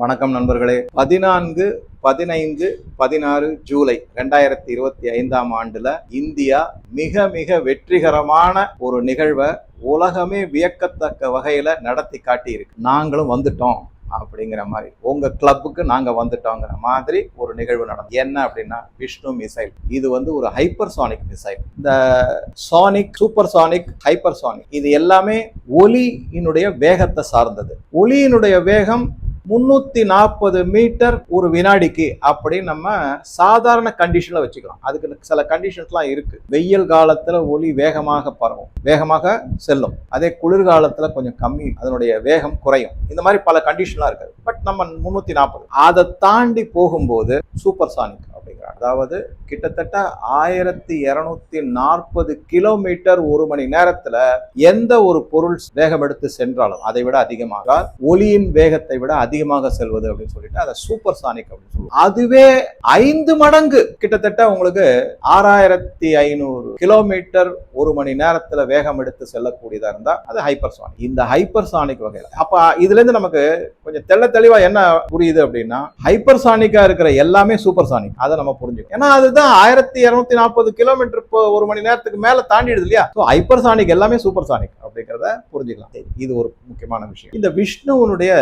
வணக்கம் நண்பர்களே. பதினான்கு பதினைந்து பதினாறு ஜூலை ரெண்டாயிரத்தி இருபத்தி ஐந்தாம் ஆண்டுல இந்தியா மிக மிக வெற்றிகரமான ஒரு நிகழ்வை உலகமே வியக்கத்தக்க வகையில நடத்தி காட்டியிருக்கு. நாங்களும் வந்துட்டோம் அப்படிங்கிற மாதிரி. உங்க கிளப்புக்கு நாங்க வந்துட்டோங்கிற மாதிரி ஒரு நிகழ்வு நடந்தது. என்ன அப்படின்னா விஷ்ணு மிசைல் இது வந்து ஒரு ஹைப்பர் சானிக் மிசைல் இந்த sonic supersonic hypersonic இது எல்லாமே ஒலியினுடைய வேகத்தை சார்ந்தது. ஒலியினுடைய வேகம் முந்நூற்றி நாற்பது மீட்டர் ஒரு வினாடிக்கு அப்படின்னு நம்ம சாதாரண கண்டிஷனில் வச்சுக்கலாம். அதுக்கு சில கண்டிஷன்ஸ்லாம் இருக்குது வெயில் காலத்தில் ஒளி வேகமாக பரவும். வேகமாக செல்லும். அதே குளிர்காலத்தில் கொஞ்சம் கம்மி அதனுடைய வேகம் குறையும். இந்த மாதிரி பல கண்டிஷன்லாம் இருக்குது. பட் நம்ம முந்நூற்றி நாற்பது. அதை தாண்டி போகும்போது சூப்பர் சானிக் அப்படிங்கிறார் அதாவது கிட்டத்தட்ட ஆயிரத்தி இருநூத்தி நாற்பது கிலோமீட்டர் ஒரு மணி நேரத்துல எந்த ஒரு பொருள் வேகம் எடுத்து சென்றாலும் அதை விட அதிகமாக ஒளியின் வேகத்தை விட அதிகமாக செல்வது அப்படின்னு சொல்லிட்டு அதை சூப்பர் சானிக் அப்படின்னு சொல்லுவோம் அதுவே ஐந்து மடங்கு கிட்டத்தட்ட உங்களுக்கு ஆறாயிரத்தி ஐநூறு கிலோமீட்டர் ஒரு மணி நேரத்துல வேகம் எடுத்து செல்லக்கூடியதா இருந்தா அது ஹைப்பர் சானிக் இந்த ஹைப்பர் சானிக் வகையில் அப்ப இதுல இருந்து நமக்கு கொஞ்சம் தெள்ள தெளிவா என்ன புரியுது அப்படின்னா ஹைப்பர் சானிக்கா இருக்கிற எல்லாமே சூப்பர் சானிக் அதை நம்ம புரிஞ்சுக்கணும். ஏன்னா அதுதான் ஆயிரத்தி இருநூத்தி நாற்பது கிலோமீட்டர் ஒரு மணி நேரத்துக்கு மேல தாண்டிடுது இல்லையா? ஸோ ஹைப்பர் சானிக் எல்லாமே சூப்பர் அப்படிங்கிறத புரிஞ்சுக்கலாம். இது ஒரு முக்கியமான விஷயம். இந்த விஷ்ணுவனுடைய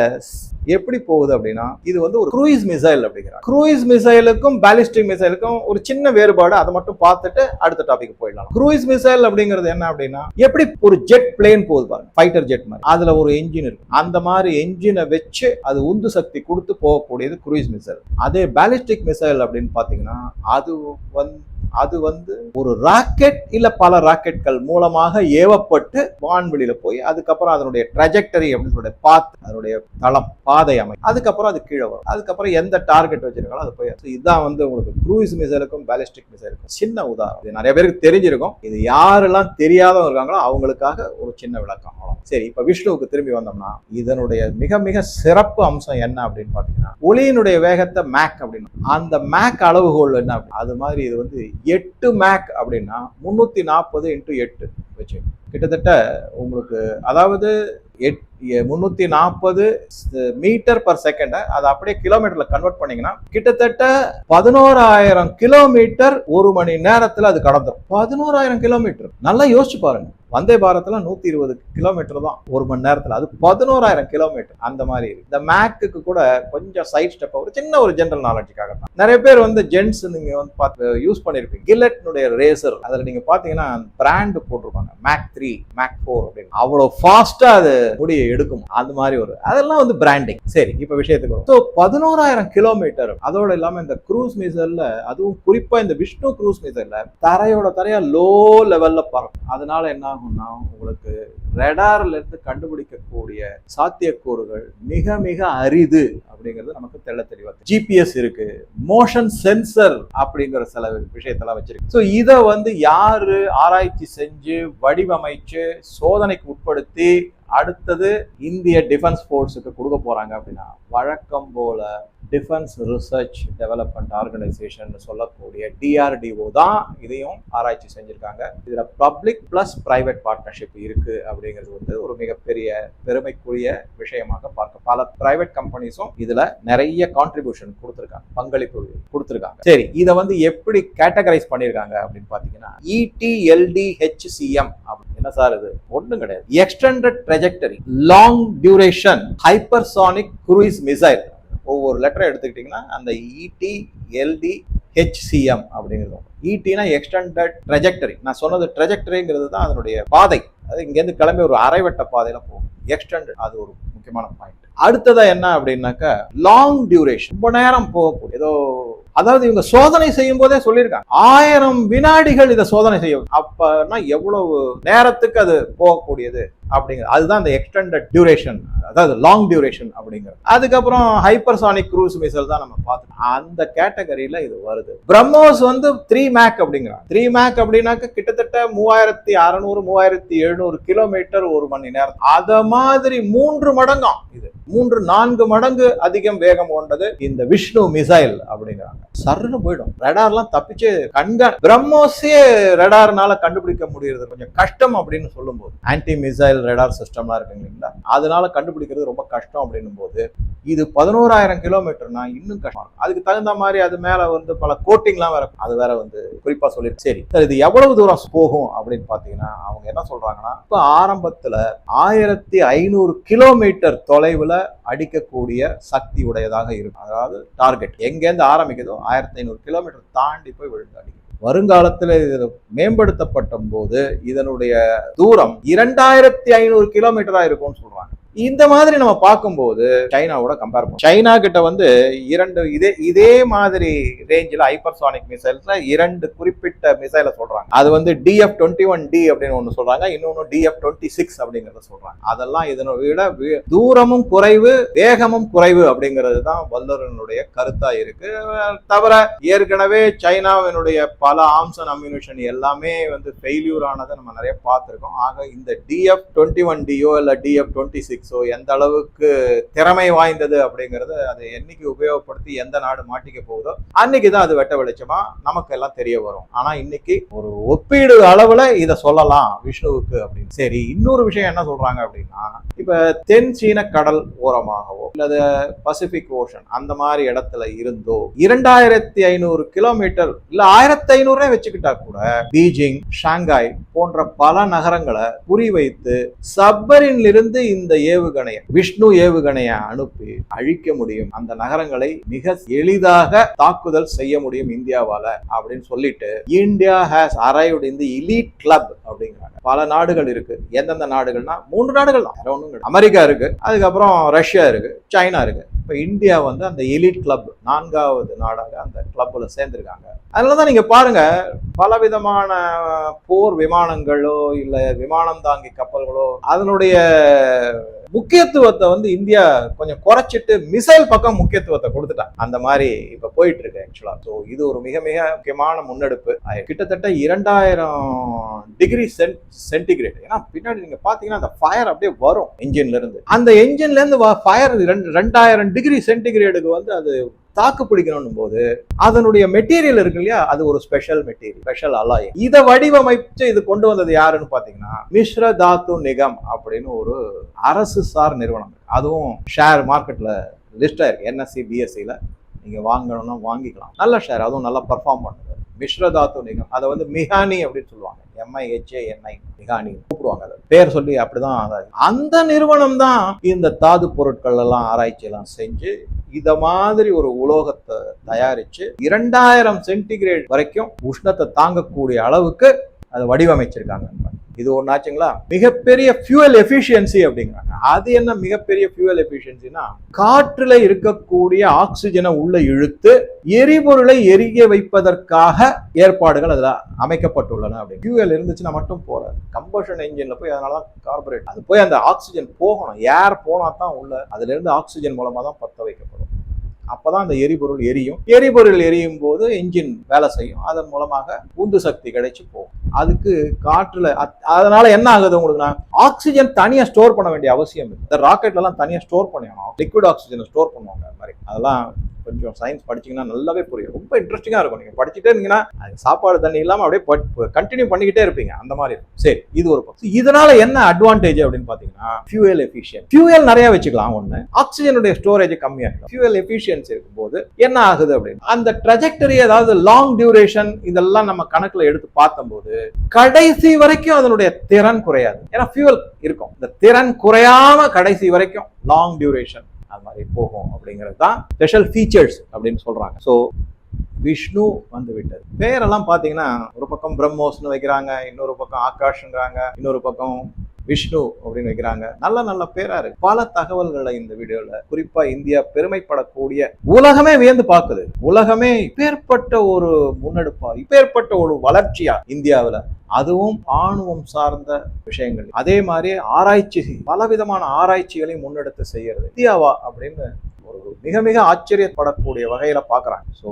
எப்படி போகுது அப்படின்னா இது வந்து ஒரு குரூஸ் மிசைல் அப்படிங்கிற க்ரூயிஸ் மிசைலுக்கும் பேலிஸ்டிக் மிசைலுக்கும் ஒரு சின்ன வேறுபாடு அதை மட்டும் பார்த்துட்டு அடுத்த டாபிக் போயிடலாம். குரூயிஸ் மிசைல் அப்படிங்கிறது என்ன அப்படின்னா எப்படி ஒரு ஜெட் பிளேன் போகுது பாருங்க ஃபைட்டர் ஜெட் மாதிரி. அதுல ஒரு என்ஜின் இருக்கு. அந்த மாதிரி என்ஜினை வச்சு அது உந்து சக்தி கொடுத்து போகக்கூடியது குரூஸ் மிசைல் அதே பேலிஸ்டிக் மிசைல் அப்படின்னு பாத்தீங்கன்னா அது வந்து அது வந்து ஒரு ராக்கெட் இல்ல பல ராக்கெட்கள் மூலமாக ஏவப்பட்டு வான்வெளியில போய் அதுக்கப்புறம் அதனுடைய ட்ரஜெக்டரி அப்படின்னு சொல்ற பாத் அதனுடைய தளம் பாதை அமை அதுக்கப்புறம் அது கீழே வரும். அதுக்கப்புறம் எந்த டார்கெட் வச்சிருக்காலும் அது போய் இதுதான் வந்து உங்களுக்கு க்ரூஸ் மிசைலுக்கும் பேலிஸ்டிக் மிசைலுக்கும் சின்ன உதாரணம். இது நிறைய பேருக்கு தெரிஞ்சிருக்கும். இது யாரெல்லாம் தெரியாதவங்க இருக்காங்களோ அவங்களுக்காக ஒரு சின்ன விளக்கம். சரி இப்ப விஷ்ணுவுக்கு திரும்பி வந்தோம்னா இதனுடைய மிக மிக சிறப்பு அம்சம் என்ன அப்படின்னு பாத்தீங்கன்னா ஒளியினுடைய வேகத்தை மேக் அப்படின்னு. அந்த மேக் அளவுகோல் என்ன? அது மாதிரி இது வந்து எட்டு மேக் அப்படின்னா முன்னூத்தி நாற்பது இன்ட்டு எட்டு. வச்சு. கிட்டத்தட்ட உங்களுக்கு அதாவது எட் முன்னூத்தி நாற்பது மீட்டர் பர் செகண்ட் அதை அப்படியே கிலோமீட்டர்ல கன்வெர்ட் பண்ணீங்கன்னா கிட்டத்தட்ட பதினோராயிரம் கிலோமீட்டர் ஒரு மணி நேரத்துல அது கடந்துடும் பதினோராயிரம் கிலோமீட்டர் நல்லா யோசிச்சு பாருங்க. வந்தே பாரத்தில் நூத்தி இருபது கிலோமீட்டர் தான் ஒரு மணி நேரத்தில். அது பதினோராயிரம் கிலோமீட்டர் அந்த மாதிரி இருக்கு. இந்த மேக்குக்கு கூட கொஞ்சம் சைட் ஸ்டெப் ஒரு சின்ன ஒரு ஜென்ரல் நாலேஜுக்காக தான் நிறைய பேர் வந்து ஜென்ட்ஸ் நீங்க வந்து பார்த்து யூஸ் பண்ணிருப்பீங்க. கில்லட்னுடைய ரேசர் அதுல நீங்க பாத்தீங்கன்னா பிராண்ட் போட்டிருப்பாங்க. மேக் த்ரீ மேக் ஃபோர் அப்படின்னு. அவ்வளவு ஃபாஸ்டா அது முடியை எடுக்கும். அது மாதிரி ஒரு அதெல்லாம் வந்து பிராண்டிங் சரி இப்ப விஷயத்துக்கு வரும். ஸோ பதினோராயிரம் கிலோமீட்டர் அதோட இல்லாம இந்த க்ரூஸ் மிசைல்ல அதுவும் குறிப்பா இந்த விஷ்ணு க்ரூஸ் மிசைல்ல தரையோட தரையா லோ லெவல்ல பறக்கும். அதனால என்ன ஆகும்னா உங்களுக்கு ரெடார்ல இருந்து கண்டுபிடிக்கக்கூடிய சாத்தியக்கூறுகள் மிக மிக அரிது அப்படிங்கிறது நமக்கு தெள்ள தெளிவா ஜிபிஎஸ் இருக்கு மோஷன் சென்சர் அப்படிங்கிற சில விஷயத்தெல்லாம் வச்சிருக்கு. ஸோ இதை வந்து யாரு ஆராய்ச்சி செஞ்சு வடிவமைச்சு சோதனைக்கு உட்படுத்தி அடுத்தது இந்திய டிஃபென்ஸ் ஃபோர்ஸுக்கு கொடுக்க போறாங்க அப்படின்னா வழக்கம் போல டிஃபென்ஸ் ரிசர்ச் டெவலப்மெண்ட் ஆர்கனைசேஷன் சொல்லக்கூடிய டிஆர்டிஓ தான் இதையும் ஆராய்ச்சி செஞ்சிருக்காங்க. இதுல பப்ளிக் பிளஸ் பிரைவேட் பார்ட்னர்ஷிப் இருக்கு அப்படிங்கிறது வந்து ஒரு மிகப்பெரிய பெருமைக்குரிய விஷயமாக பார்க்க பல பிரைவேட் கம்பெனிஸும் இதுல நிறைய கான்ட்ரிபியூஷன் கொடுத்துருக்காங்க பங்களிப்பு கொடுத்துருக்காங்க. சரி இதை வந்து எப்படி கேட்டகரைஸ் பண்ணியிருக்காங்க அப்படின்னு பாத்தீங்கன்னா E இடிஎல்டிஹெச்சிஎம் என்ன சார் இது? ஒண்ணும் கிடையாது. Extended trajectory long duration hypersonic cruise missile ஒவ்வொரு லெட்டரை எடுத்துக்கிட்டிங்கன்னா அந்த இடி எல்டி ஹெச்சிஎம் அப்படிங்கிறது இடினா எக்ஸ்டெண்டட் ட்ரெஜெக்டரி நான் சொன்னது ட்ரெஜெக்டரிங்கிறது தான் அதனுடைய பாதை. அது இங்கேருந்து கிளம்பி ஒரு அரைவட்ட பாதையில் போகும். எக்ஸ்டெண்டட் அது ஒரு முக்கியமான பாயிண்ட் அடுத்ததாக என்ன அப்படின்னாக்கா லாங் டியூரேஷன் ரொம்ப நேரம் போகக்கூடிய ஏதோ அதாவது இவங்க சோதனை செய்யும் போதே சொல்லியிருக்காங்க. ஆயிரம் வினாடிகள் இதை சோதனை செய்யும். அப்பனா எவ்வளவு நேரத்துக்கு அது போகக்கூடியது? அப்படிங்கிறது அதுதான் அந்த எக்ஸ்டெண்டட் டியூரேஷன் அதாவது லாங் டியூரேஷன் அப்படிங்கிறது. அதுக்கப்புறம் ஹைப்பர்சானிக் க்ரூஸ் மிசைல் தான் நம்ம பார்த்தோம் அந்த கேட்டகரியில இது வருது. பிரம்மோஸ் வந்து த்ரீ மேக் அப்படிங்கிறான் த்ரீ மேக் அப்படின்னாக்க கிட்டத்தட்ட மூவாயிரத்தி அறநூறு மூவாயிரத்தி எழுநூறு கிலோமீட்டர் ஒரு மணி நேரம். அத மாதிரி மூன்று மடங்காம் இது. மூன்று நான்கு மடங்கு அதிகம் வேகம் கொண்டது இந்த விஷ்ணு மிசைல் அப்படிங்கிறாங்க. சர்னு போயிடும். ரெடார்லாம் தப்பிச்சு கண்கா பிரம்மோஸே ரெடார்னால கண்டுபிடிக்க முடியறது கொஞ்சம் கஷ்டம் அப்படின்னு சொல்லும்போது. ஆன்டி மிசைல் மிசைல் ரேடார் சிஸ்டம்லாம் இருக்குங்க இல்லைங்களா? அதனால கண்டுபிடிக்கிறது ரொம்ப கஷ்டம் அப்படின்னும் போது இது பதினோராயிரம் கிலோமீட்டர்னா இன்னும் கஷ்டம். அதுக்கு தகுந்த மாதிரி அது மேல வந்து பல கோட்டிங்லாம் வேற அது வேற வந்து குறிப்பா சொல்லிட்டு சரி சார் இது எவ்வளவு தூரம் போகும் அப்படின்னு பாத்தீங்கன்னா அவங்க என்ன சொல்றாங்கன்னா இப்போ ஆரம்பத்துல ஆயிரத்தி ஐநூறு கிலோமீட்டர் தொலைவுல அடிக்கக்கூடிய சக்தி உடையதாக இருக்கும். அதாவது டார்கெட் எங்கேருந்து ஆரம்பிக்குதோ ஆயிரத்தி ஐநூறு கிலோமீட்டர் தாண்டி போய் விழுந்து அடிக்கும். வருங்காலத்தில் இது மேம்படுத்தப்பட்ட போது இதனுடைய தூரம் இரண்டாயிரத்தி ஐநூறு கிலோமீட்டராக இருக்கும்னு சொல்றாங்க. இந்த மாதிரி நம்ம பார்க்கும்போது சைனாவோட கம்பேர் பண்ணும். சைனா கிட்ட வந்து இரண்டு இதே இதே மாதிரி ரேஞ்சில் ஹைப்பர்சானிக் மிசைல்ஸ்ல இரண்டு குறிப்பிட்ட மிசைலை சொல்றாங்க. அது வந்து டிஎஃப் டுவெண்ட்டி ஒன் டி அப்படின்னு ஒன்று சொல்றாங்க இன்னொன்று டிஎஃப் டுவெண்ட்டி சிக்ஸ் அப்படிங்கிறத சொல்றாங்க. அதெல்லாம் இதனை விட தூரமும் குறைவு வேகமும் குறைவு அப்படிங்கிறது தான் வல்லுரனுடைய கருத்தா இருக்கு. தவிர ஏற்கனவே சைனாவினுடைய பல ஆர்ம்ஸ் அண்ட் அம்யூனிஷன் எல்லாமே வந்து ஃபெயில்யூர் ஆனதை நம்ம நிறைய பார்த்துருக்கோம். ஆக இந்த டிஎஃப் டுவெண்ட்டி ஒன் டியோ இல்லை டிஎஃப் டுவெண்ட்டி சிக்ஸ் ஸோ எந்த அளவுக்கு திறமை வாய்ந்தது அப்படிங்கிறத அதை என்னைக்கு உபயோகப்படுத்தி எந்த நாடு மாட்டிக்க போகுதோ அன்னைக்கு தான் அது வெட்ட வெளிச்சமா நமக்கு எல்லாம் தெரிய வரும். ஆனா இன்னைக்கு ஒரு ஒப்பீடு அளவுல இதை சொல்லலாம் விஷ்ணுவுக்கு அப்படின்னு. சரி இன்னொரு விஷயம் என்ன சொல்றாங்க அப்படின்னா இப்ப தென் சீன கடல் ஓரமாகவோ அல்லது பசிபிக் ஓஷன் அந்த மாதிரி இடத்துல இருந்தோ இரண்டாயிரத்தி ஐநூறு கிலோமீட்டர் இல்ல ஆயிரத்தி ஐநூறே வச்சுக்கிட்டா கூட பீஜிங் ஷாங்காய் போன்ற பல நகரங்களை குறிவைத்து சப்பரின்ல இருந்து இந்த ஏவுகணையை விஷ்ணு ஏவுகணையை அனுப்பி அழிக்க முடியும். அந்த நகரங்களை மிக எளிதாக தாக்குதல் செய்ய முடியும் இந்தியாவால அப்படின்னு சொல்லிட்டு இந்தியா ஹேஸ் அரைவ்ட் இந்த இலீட் கிளப் அப்படிங்கிறாங்க. பல நாடுகள் இருக்கு. எந்தெந்த நாடுகள்னா மூன்று நாடுகள் தான். வேற அமெரிக்கா இருக்கு. அதுக்கப்புறம் ரஷ்யா இருக்கு. சைனா இருக்கு. இப்போ இந்தியா வந்து அந்த எலிட் கிளப் நான்காவது நாடாக அந்த கிளப்பில் சேர்ந்துருக்காங்க. அதனால தான் நீங்கள் பாருங்கள் பலவிதமான போர் விமானங்களோ இல்லை விமானம் தாங்கி கப்பல்களோ அதனுடைய முக்கியத்துவத்தை வந்து இந்தியா கொஞ்சம் குறைச்சிட்டு மிசைல் பக்கம் முக்கியத்துவத்தை கொடுத்துட்டாங்க அந்த மாதிரி இப்ப போயிட்டு இருக்கு ஆக்சுவலா ஸோ இது ஒரு மிக மிக முக்கியமான முன்னெடுப்பு. கிட்டத்தட்ட இரண்டாயிரம் டிகிரி சென்ட் சென்டிகிரேட் ஏன்னா பின்னாடி நீங்க பாத்தீங்கன்னா அந்த ஃபயர் அப்படியே வரும் என்ஜின்ல இருந்து. அந்த என்ஜின்ல இருந்து ஃபயர் ரெண்டாயிரம் டிகிரி சென்டிகிரேடுக்கு வந்து அது தாக்கு பிடிக்கணும் போது அதனுடைய மெட்டீரியல் இருக்கு இல்லையா? அது ஒரு ஸ்பெஷல் மெட்டீரியல் ஸ்பெஷல் அலாய் இதை வடிவமைச்சு இது கொண்டு வந்தது யாருன்னு பாத்தீங்கன்னா மிஸ்ர தாத்து நிகம் அப்படின்னு ஒரு அரசு சார் நிறுவனம் அதுவும் ஷேர் மார்க்கெட்ல லிஸ்ட் ஆயிருக்கு என்எஸ்சி பிஎஸ்சியில் நீங்க வாங்கணும்னா வாங்கிக்கலாம். நல்ல ஷேர் அதுவும் நல்லா பர்ஃபார்ம் பண்ணுது. மிஸ்ர தாத்து நிகம் அதை வந்து மிகானி அப்படின்னு சொல்லுவாங்க. எம்ஐஹெச்ஏஎன்ஐ மிகானி கூப்பிடுவாங்க அதை. பேர் சொல்லி அப்படிதான் அந்த நிறுவனம் தான் இந்த தாது பொருட்கள் எல்லாம் ஆராய்ச்சி எல்லாம் செஞ்சு இத மாதிரி ஒரு உலோகத்தை தயாரிச்சு இரண்டாயிரம் சென்டிகிரேட் வரைக்கும் உஷ்ணத்தை தாங்கக்கூடிய அளவுக்கு அதை வடிவமைச்சிருக்காங்க. இது ஒன்னாச்சுங்களா மிகப்பெரிய ஃபியூவல் எஃபிஷியன்சி அப்படிங்கிறாங்க. அது என்ன மிகப்பெரிய ஃபியூவல் எஃபிஷியன்சினா காற்றில் இருக்கக்கூடிய ஆக்சிஜனை உள்ள இழுத்து எரிபொருளை எரிய வைப்பதற்காக ஏற்பாடுகள் அதில் அமைக்கப்பட்டுள்ளன அப்படி ஃபியூவல் இருந்துச்சுன்னா மட்டும் போறாது. கம்பஷன் என்ஜின்ல போய் அதனால தான் கார்பரேட் அது போய் அந்த ஆக்சிஜன் போகணும். ஏர் போனா தான் உள்ள அதுல இருந்து ஆக்சிஜன் மூலமா தான் பத்த வைக்கப்படும். அப்பதான் அந்த எரிபொருள் எரியும். எரிபொருள் எரியும் போது என்ஜின் வேலை செய்யும். அதன் மூலமாக உந்து சக்தி கிடைச்சு போகும். அதுக்கு காற்றுல அத்- அதனால என்ன ஆகுது உங்களுக்குன்னா ஆக்சிஜன் தனியா ஸ்டோர் பண்ண வேண்டிய அவசியம் இல்லை. இந்த ராக்கெட்ல எல்லாம் தனியா ஸ்டோர் பண்ணிடணும் லிக்விட் ஆக்சிஜனை ஸ்டோர் பண்ணுவாங்க. அது மாதிரி. அதெல்லாம் கொஞ்சம் சயின்ஸ் படிச்சீங்கன்னா நல்லாவே புரியும். ரொம்ப இன்ட்ரெஸ்டிங்காக இருக்கும். நீங்கள் படிச்சுட்டே இருந்தீங்கன்னா அது சாப்பாடு தண்ணி இல்லாமல் அப்படியே கண்டினியூ பண்ணிக்கிட்டே இருப்பீங்க. அந்த மாதிரி இருக்கும். சரி இது ஒரு பக்கம். இதனால என்ன அட்வான்டேஜ் அப்படின்னு பார்த்தீங்கன்னா ஃபியூயல் எஃபிஷியன் ஃபியூயல் நிறைய வச்சுக்கலாம் ஒன்று ஆக்சிஜனுடைய ஸ்டோரேஜ் கம்மியாக இருக்கும் ஃபியூயல் எஃபிஷியன்சி இருக்கும்போது என்ன ஆகுது அப்படின்னு? அந்த ட்ரெஜெக்டரி அதாவது லாங் டியூரேஷன் இதெல்லாம் நம்ம கணக்கில் எடுத்து பார்த்தம்போது கடைசி வரைக்கும் அதனுடைய திறன் குறையாது. ஏன்னா ஃபியூவல் இருக்கும். இந்த திறன் குறையாம கடைசி வரைக்கும் லாங் டியூரேஷன் அது மாதிரி போகும் அப்படிங்கிறது தான் ஸ்பெஷல் ஃபீச்சர்ஸ் அப்படின்னு சொல்கிறாங்க ஸோ விஷ்ணு வந்து விட்டது பேரெல்லாம் பார்த்தீங்கன்னா ஒரு பக்கம் பிரம்மோஸ்னு வைக்கிறாங்க இன்னொரு பக்கம் ஆகாஷ்ங்கிறாங்க இன்னொரு பக்கம் விஷ்ணு அப்படின்னு வைக்கிறாங்க. நல்ல நல்ல பேரா இருக்கு. பல தகவல்களை இந்த வீடியோல குறிப்பா இந்தியா பெருமைப்படக்கூடிய உலகமே வியந்து பார்க்குது. உலகமே இப்பேற்பட்ட ஒரு முன்னெடுப்பா இப்பேற்பட்ட ஒரு வளர்ச்சியா இந்தியாவில். அதுவும் ஆணுவம் சார்ந்த விஷயங்கள். அதே மாதிரி ஆராய்ச்சி பலவிதமான ஆராய்ச்சிகளையும் முன்னெடுத்து செய்யறது. இந்தியாவா அப்படின்னு ஒரு மிக மிக ஆச்சரியப்படக்கூடிய வகையில பாக்குறாங்க ஸோ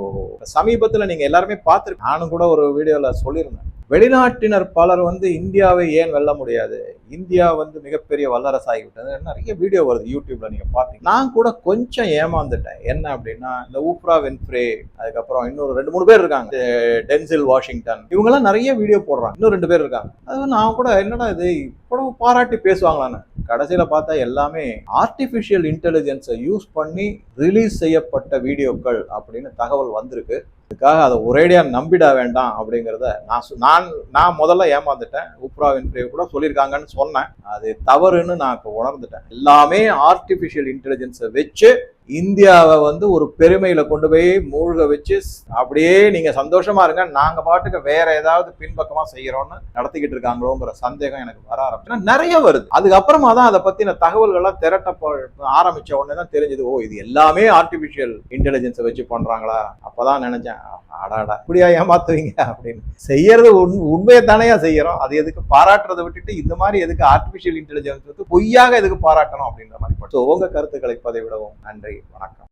சமீபத்துல நீங்க எல்லாருமே பார்த்துருக்கு நானும் கூட ஒரு வீடியோல சொல்லியிருந்தேன். வெளிநாட்டினர் பலர் வந்து இந்தியாவை ஏன் வெல்ல முடியாது? இந்தியா வந்து மிகப்பெரிய வல்லரசாகிவிட்டது. நிறைய வீடியோ வருது யூடியூப்ல நீங்க பாத்தீங்க நான் கூட கொஞ்சம் ஏமாந்துட்டேன். என்ன அப்படின்னா இந்த ஊப்ரா வென்ஃப்ரே அதுக்கப்புறம் இன்னொரு ரெண்டு மூணு பேர் இருக்காங்க. Denzel Washington. இவங்கெல்லாம் நிறைய வீடியோ போடுறாங்க. இன்னும் ரெண்டு பேர் இருக்காங்க. அது நான் கூட என்னடா இது இவ்வளவு பாராட்டி பேசுவாங்களான்னு. கடைசியில பார்த்தா எல்லாமே ஆர்டிஃபிஷியல் இன்டெலிஜென்ஸை யூஸ் பண்ணி ரிலீஸ் செய்யப்பட்ட வீடியோக்கள் அப்படின்னு தகவல் வந்திருக்கு. அதுக்காக அதை ஒரேடியாக நம்பிட வேண்டாம் அப்படிங்கிறத நான் நான் நான் முதல்ல ஏமாந்துட்டேன். உப்ரா வின்ஃப்ரே கூட சொல்லியிருக்காங்கன்னு சொன்னேன். அது தவறுன்னு நான் இப்போ உணர்ந்துட்டேன். எல்லாமே ஆர்டிஃபிஷியல் இன்டெலிஜென்ஸை வச்சு இந்தியாவை வந்து ஒரு பெருமையில கொண்டு போய் மூழ்க வச்சு அப்படியே நீங்க சந்தோஷமா இருங்க நாங்க பாட்டுக்கு வேற ஏதாவது பின்பக்கமா செய்யறோம்னு நடத்திக்கிட்டு இருக்காங்களோங்கிற சந்தேகம் எனக்கு வர ஆரம்பிச்சு நிறைய வருது. அதுக்கப்புறமா தான் அதை பத்தின தகவல்கள்லாம் திரட்ட ஆரம்பித்த ஆரம்பிச்ச உடனே தான் தெரிஞ்சது ஓ இது எல்லாமே ஆர்டிபிஷியல் இன்டெலிஜென்ஸை வச்சு பண்றாங்களா? அப்பதான் நினைச்சேன் அடாடா இப்படியா ஏமாத்துவீங்க அப்படின்னு. செய்யறது உண் உண்மையை தானேயா செய்யறோம் அது எதுக்கு பாராட்டுறதை விட்டுட்டு இந்த மாதிரி எதுக்கு ஆர்டிபிஷியல் இன்டெலிஜென்ஸ் வந்து பொய்யாக எதுக்கு பாராட்டணும் அப்படின்ற மாதிரி ஸோ உங்க கருத்துக்களை பதிவிடவும். நன்றி வணக்கம்.